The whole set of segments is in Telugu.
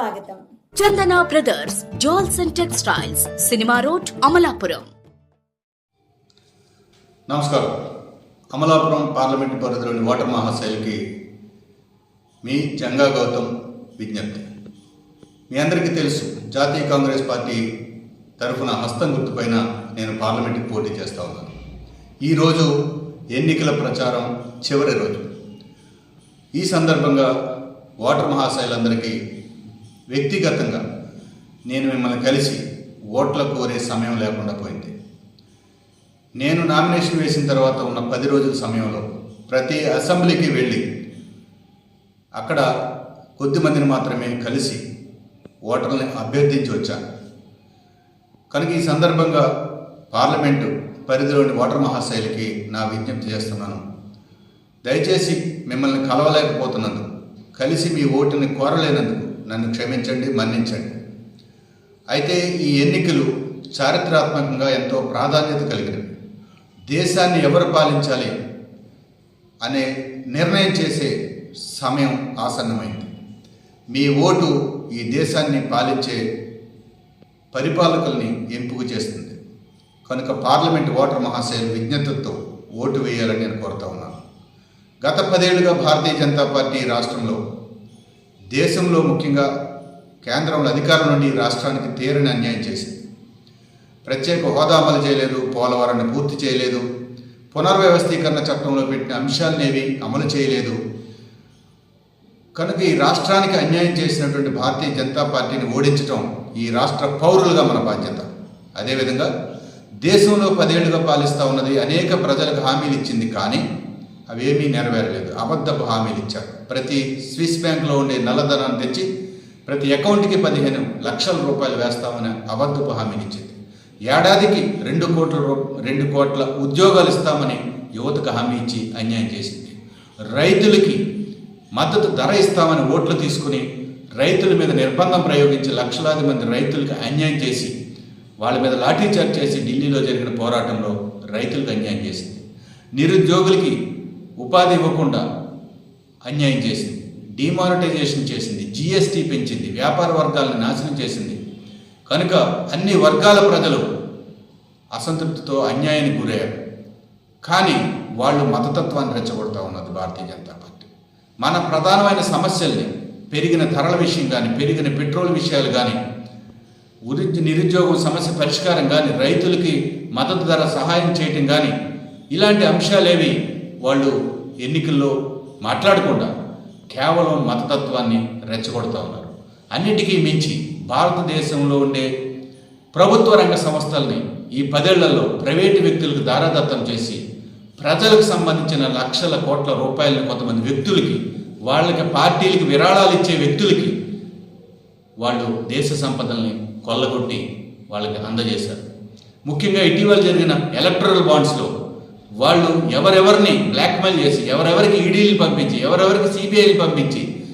స్వాగతం. Chandana brothers jewels and textiles cinema road Amalapuram. నమస్కారం. అమలాపురం పార్లమెంటు పరిధిలోని ఓటర్ మహాశైలికి మీ జంగా గౌతమ్ విజ్ఞప్తి. మీ అందరికీ తెలుసు జాతీయ కాంగ్రెస్ పార్టీ తరఫున హస్తం గుర్తుపైన నేను పార్లమెంటుకి పోటీ చేస్తా ఉన్నాను. ఈరోజు ఎన్నికల ప్రచారం చివరి రోజు. ఈ సందర్భంగా ఓటర్ మహాశైలందరికీ వ్యక్తిగతంగా నేను మిమ్మల్ని కలిసి ఓట్ల కోరే సమయం లేకుండా పోయింది. నేను నామినేషన్ వేసిన తర్వాత ఉన్న పది రోజుల సమయంలో ప్రతి అసెంబ్లీకి వెళ్ళి అక్కడ కొద్ది మందిని మాత్రమే కలిసి ఓటర్లని అభ్యర్థించి వచ్చాను కనుక ఈ సందర్భంగా పార్లమెంటు పరిధిలోని ఓటర్ మహాశైలికి నా విజ్ఞప్తి చేస్తున్నాను. దయచేసి మిమ్మల్ని కలవలేకపోతున్నందుకు కలిసి మీ ఓటుని కోరలేనందుకు నన్ను క్షమించండి మన్నించండి. అయితే ఈ ఎన్నికలు చారిత్రాత్మకంగా ఎంతో ప్రాధాన్యత కలిగినవి. దేశాన్ని ఎవరు పాలించాలి అనే నిర్ణయం చేసే సమయం ఆసన్నమైంది. మీ ఓటు ఈ దేశాన్ని పాలించే పరిపాలకుల్ని ఎంపిక చేస్తుంది. కనుక పార్లమెంట్ ఓటర్ మహాశయులు విజ్ఞతతో ఓటు వేయాలని నేను కోరుతా ఉన్నాను. గత పదేళ్ళుగా భారతీయ జనతా పార్టీ రాష్ట్రంలో దేశంలో ముఖ్యంగా కేంద్రంలో అధికారం నుండి రాష్ట్రానికి తీరని అన్యాయం చేసింది. ప్రత్యేక హోదా అమలు చేయలేదు పోలవరాన్ని పూర్తి చేయలేదు పునర్వ్యవస్థీకరణ చట్టంలో పెట్టిన అంశాలనేవి అమలు చేయలేదు. కనుక ఈ రాష్ట్రానికి అన్యాయం చేసినటువంటి భారతీయ జనతా పార్టీని ఓడించడం ఈ రాష్ట్ర పౌరులుగా మన బాధ్యత. అదేవిధంగా దేశంలో పదేళ్ళుగా పాలిస్తూ ఉన్నది అనేక ప్రజలకు హామీలు ఇచ్చింది కానీ అవేమీ నెరవేరలేదు. అబద్ధపు హామీలు ఇచ్చారు. ప్రతి స్విస్ బ్యాంక్లో ఉండే నల్లధనాన్ని తెచ్చి ప్రతి అకౌంట్కి పదిహేను లక్షల రూపాయలు వేస్తామని అబద్ధపు హామీలు ఇచ్చింది. ఏడాదికి రెండు కోట్ల రూ రెండు కోట్ల ఉద్యోగాలు ఇస్తామని యువతకు హామీ ఇచ్చి అన్యాయం చేసింది. రైతులకి మద్దతు ధర ఇస్తామని ఓట్లు తీసుకుని రైతుల మీద నిర్బంధం ప్రయోగించి లక్షలాది మంది రైతులకు అన్యాయం చేసి వాళ్ళ మీద లాఠీచార్జ్ చేసి ఢిల్లీలో జరిగిన పోరాటంలో రైతులకు అన్యాయం చేసింది. నిరుద్యోగులకి ఉపాధి ఇవ్వకుండా అన్యాయం చేసింది డిమానిటైజేషన్ చేసింది జిఎస్టీ పెంచింది వ్యాపార వర్గాలను నాశనం చేసింది. కనుక అన్ని వర్గాల ప్రజలు అసంతృప్తితో అన్యాయానికి గురయ్యారు. కానీ వాళ్ళు మతతత్వాన్ని రెచ్చగొడతా ఉన్నది భారతీయ జనతా పార్టీ. మన ప్రధానమైన సమస్యల్ని పెరిగిన ధరల విషయం కానీ పెరిగిన పెట్రోల్ విషయాలు కానీ ఉరి నిరుద్యోగం సమస్య పరిష్కారం కానీ రైతులకి మద్దతు ధర సహాయం చేయటం కానీ ఇలాంటి అంశాలేవి వాళ్ళు ఎన్నికల్లో మాట్లాడకుండా కేవలం మతతత్వాన్ని రెచ్చగొడుతూ ఉన్నారు. అన్నిటికీ మించి భారతదేశంలో ఉండే ప్రభుత్వ రంగ సంస్థల్ని ఈ పదేళ్ళలో ప్రైవేటు వ్యక్తులకు దారాదత్తం చేసి ప్రజలకు సంబంధించిన లక్షల కోట్ల రూపాయలను కొంతమంది వ్యక్తులకి వాళ్ళకి పార్టీలకి విరాళాలు ఇచ్చే వ్యక్తులకి వాళ్ళు దేశ సంపదల్ని కొల్లగొట్టి వాళ్ళకి అందజేశారు. ముఖ్యంగా ఇటీవల జరిగిన ఎలక్ట్రల్ బాండ్స్లో వాళ్ళు ఎవరెవరిని బ్లాక్మెయిల్ చేసి ఎవరెవరికి ఈడీలు పంపించి ఎవరెవరికి సిబిఐలు పంపించి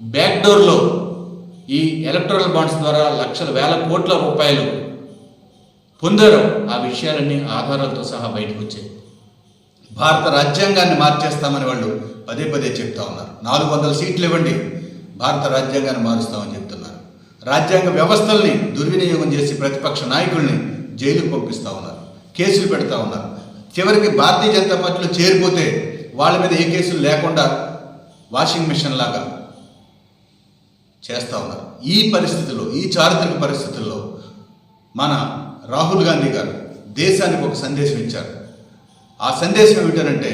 బ్యాక్డోర్లో ఈ ఎలక్ట్రల్ బాండ్స్ ద్వారా లక్షల వేల కోట్ల రూపాయలు పొందారో. ఆ విషయాలన్నీ ఆధారాలతో సహా బయటకు వచ్చాయి. భారత రాజ్యాంగాన్ని మార్చేస్తామని వాళ్ళు పదే పదే చెప్తా ఉన్నారు. నాలుగు వందల సీట్లు ఇవ్వండి భారత రాజ్యాంగాన్ని మారుస్తామని చెప్తున్నారు. రాజ్యాంగ వ్యవస్థల్ని దుర్వినియోగం చేసి ప్రతిపక్ష నాయకుల్ని జైలుకు పంపిస్తూ ఉన్నారు. కేసులు పెడతా ఉన్నారు. చివరికి భారతీయ జనతా పార్టీలో చేరిపోతే వాళ్ళ మీద ఏ కేసులు లేకుండా వాషింగ్ మిషన్ లాగా చేస్తూ ఉన్నారు. ఈ పరిస్థితుల్లో ఈ చారిత్రక పరిస్థితుల్లో మన రాహుల్ గాంధీ గారు దేశానికి ఒక సందేశం ఇచ్చారు. ఆ సందేశం ఏమిటంటే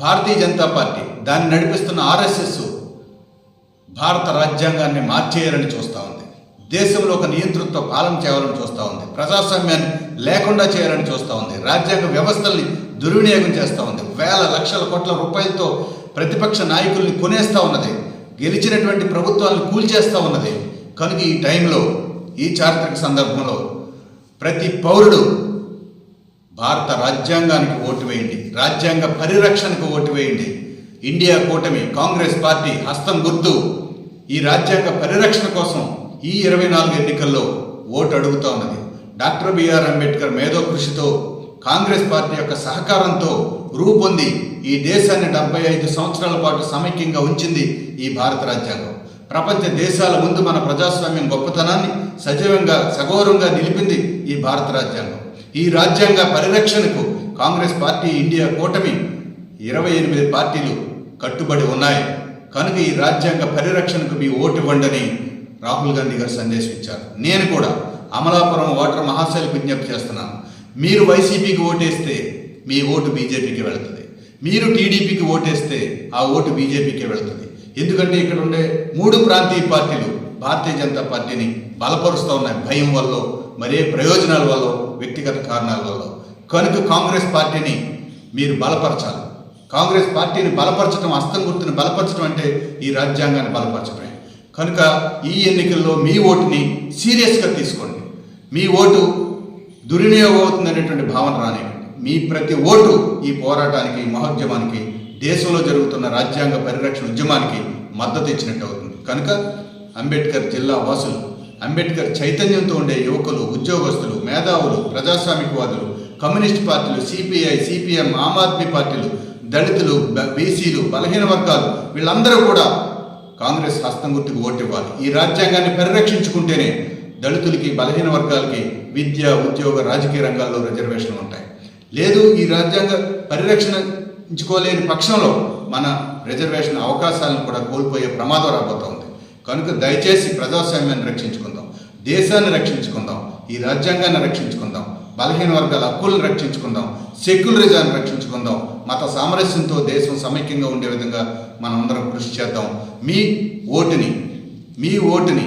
భారతీయ జనతా పార్టీ దాన్ని నడిపిస్తున్న ఆర్ఎస్ఎస్ భారత రాజ్యాంగాన్ని మార్చేయాలని చూస్తూ ఉంది. దేశంలో ఒక నియంతృత్వ పాలన చేయాలని చూస్తూ ఉంది. ప్రజాస్వామ్యాన్ని లేకుండా చేయాలని చూస్తూ ఉంది. రాజ్యాంగ వ్యవస్థల్ని దుర్వినియోగం చేస్తూ ఉంది. వేల లక్షల కోట్ల రూపాయలతో ప్రతిపక్ష నాయకుల్ని కొనేస్తూ ఉన్నది. గెలిచినటువంటి ప్రభుత్వాలను కూల్చేస్తూ ఉన్నది. కనుక ఈ టైంలో ఈ చారిత్రక సందర్భంలో ప్రతి పౌరుడు భారత రాజ్యాంగానికి ఓటు వేయండి. రాజ్యాంగ పరిరక్షణకు ఓటు వేయండి. ఇండియా కూటమి కాంగ్రెస్ పార్టీ హస్తం గుర్తు ఈ రాజ్యాంగ పరిరక్షణ కోసం ఈ ఇరవై నాలుగు ఎన్నికల్లో ఓటు అడుగుతా ఉన్నది. డాక్టర్ బిఆర్ అంబేద్కర్ మేధో కృషితో కాంగ్రెస్ పార్టీ యొక్క సహకారంతో రూపొంది ఈ దేశాన్ని డెబ్బై ఐదు సంవత్సరాల పాటు సమైక్యంగా ఉంచింది ఈ భారత రాజ్యాంగం. ప్రపంచ దేశాల ముందు మన ప్రజాస్వామ్యం గొప్పతనాన్ని సజీవంగా సగౌరవంగా నిలిపింది ఈ భారత రాజ్యాంగం. ఈ రాజ్యాంగ పరిరక్షణకు కాంగ్రెస్ పార్టీ ఇండియా కూటమి ఇరవై ఎనిమిది పార్టీలు కట్టుబడి ఉన్నాయి. కనుక ఈ రాజ్యాంగ పరిరక్షణకు మీ ఓటు వండని రాహుల్ గాంధీ గారు సందేశం ఇచ్చారు. నేను కూడా అమలాపురం ఓటర్ మహాశైలకు విజ్ఞప్తి చేస్తున్నాను. మీరు వైసీపీకి ఓటేస్తే మీ ఓటు బీజేపీకి వెళుతుంది. మీరు టీడీపీకి ఓటేస్తే ఆ ఓటు బీజేపీకి వెళుతుంది. ఎందుకంటే ఇక్కడ ఉండే మూడు ప్రాంతీయ పార్టీలు భారతీయ జనతా పార్టీని బలపరుస్తూ ఉన్నాయి భయం వల్ల మరే ప్రయోజనాల వల్ల వ్యక్తిగత కారణాల వల్ల. కనుక కాంగ్రెస్ పార్టీని మీరు బలపరచాలి. కాంగ్రెస్ పార్టీని బలపరచడం అస్తం గుర్తుని బలపరచడం అంటే ఈ రాజ్యాంగాన్ని బలపరచడమే కనుక ఈ ఎన్నికల్లో మీ ఓటుని సీరియస్గా తీసుకోండి. మీ ఓటు దుర్వినియోగం అవుతుందనేటువంటి భావన రానివ్వండి. మీ ప్రతి ఓటు ఈ పోరాటానికి ఈ మహోద్యమానికి దేశంలో జరుగుతున్న రాజ్యాంగ పరిరక్షణ ఉద్యమానికి మద్దతు ఇచ్చినట్టు అవుతుంది. కనుక అంబేద్కర్ జిల్లా వాసులు అంబేద్కర్ చైతన్యంతో ఉండే యువకులు ఉద్యోగస్తులు మేధావులు ప్రజాస్వామికవాదులు కమ్యూనిస్ట్ పార్టీలు సిపిఐ సిపిఎం ఆమ్ ఆద్మీ పార్టీలు దళితులు బీసీలు బలహీన వర్గాలు వీళ్ళందరూ కూడా కాంగ్రెస్ హస్తం గుర్తుకు ఓటు ఇవ్వాలి. ఈ రాజ్యాంగాన్ని పరిరక్షించుకుంటేనే దళితులకి బలహీన వర్గాలకి విద్య ఉద్యోగ రాజకీయ రంగాల్లో రిజర్వేషన్లు ఉంటాయి. లేదు ఈ రాజ్యాంగ పరిరక్షించుకోలేని పక్షంలో మన రిజర్వేషన్ అవకాశాలను కూడా కోల్పోయే ప్రమాదం రాబోతోంది. కనుక దయచేసి ప్రజాస్వామ్యాన్ని రక్షించుకుందాం. దేశాన్ని రక్షించుకుందాం. ఈ రాజ్యాంగాన్ని రక్షించుకుందాం. బలహీన వర్గాల హక్కులను రక్షించుకుందాం. సెక్యులరిజాన్ని రక్షించుకుందాం. మత సామరస్యంతో దేశం సమైక్యంగా ఉండే విధంగా మనం అందరం కృషి చేద్దాం. మీ ఓటుని మీ ఓటుని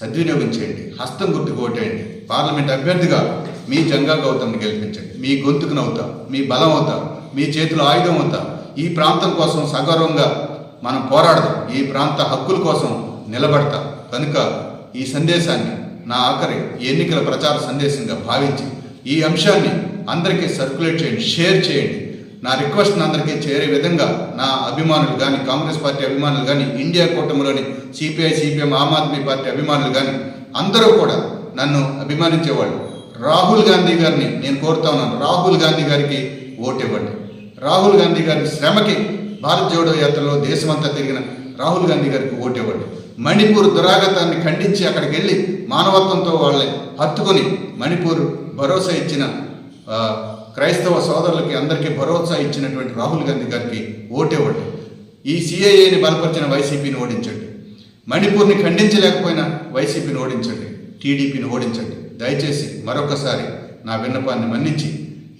సద్వినియోగం చేయండి. హస్తం గుర్తుకు ఓటేయండి. పార్లమెంట్ అభ్యర్థిగా మీ జంగా గౌతమ్ని గెలిపించండి. మీ గొంతుకుని అవుతా మీ బలం అవుతా మీ చేతిలో ఆయుధం అవుతా. ఈ ప్రాంతం కోసం సగౌరవంగా మనం పోరాడదాం. ఈ ప్రాంత హక్కుల కోసం నిలబడతా. కనుక ఈ సందేశాన్ని నా ఆఖరి ఎన్నికల ప్రచార సందేశంగా భావించి ఈ అంశాన్ని అందరికీ సర్క్యులేట్ చేయండి షేర్ చేయండి. నా రిక్వెస్ట్ అందరికీ చేరే విధంగా నా అభిమానులు కానీ కాంగ్రెస్ పార్టీ అభిమానులు కానీ India కూటమిలోని CPI CPM Aam Aadmi party అభిమానులు కానీ అందరూ కూడా నన్ను అభిమానించేవాళ్ళు. రాహుల్ గాంధీ గారిని నేను కోరుతా ఉన్నాను. రాహుల్ గాంధీ గారికి ఓటు ఇవ్వండి. రాహుల్ గాంధీ గారి శ్రమకి భారత్ జోడో యాత్రలో దేశమంతా తిరిగిన రాహుల్ గాంధీ గారికి ఓటు ఇవ్వండి. మణిపూర్ దురాగతాన్ని ఖండించి అక్కడికి వెళ్ళి మానవత్వంతో వాళ్ళని హత్తుకొని మణిపూర్ భరోసా ఇచ్చిన క్రైస్తవ సోదరులకి అందరికీ భరోసా ఇచ్చినటువంటి రాహుల్ గాంధీ గారికి ఓటేవ్వండి ఈ సిఐఏని బలపరిచిన వైసీపీని ఓడించండి. మణిపూర్ని ఖండించలేకపోయినా వైసీపీని ఓడించండి. టీడీపీని ఓడించండి. దయచేసి మరొకసారి నా విన్నపాన్ని మన్నించి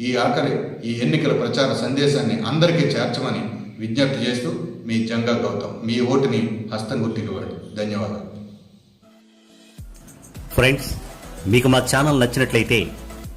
ఈ ఆఖరి ఈ ఎన్నికల ప్రచార సందేశాన్ని అందరికీ చేర్చమని విజ్ఞప్తి చేస్తూ మీ జంగా గౌతమ్ మీ ఓటుని హస్తం గుర్తివ్వండి ధన్యవాదాలు. ఫ్రెండ్స్ మీకు మా ఛానల్ నచ్చినట్లయితే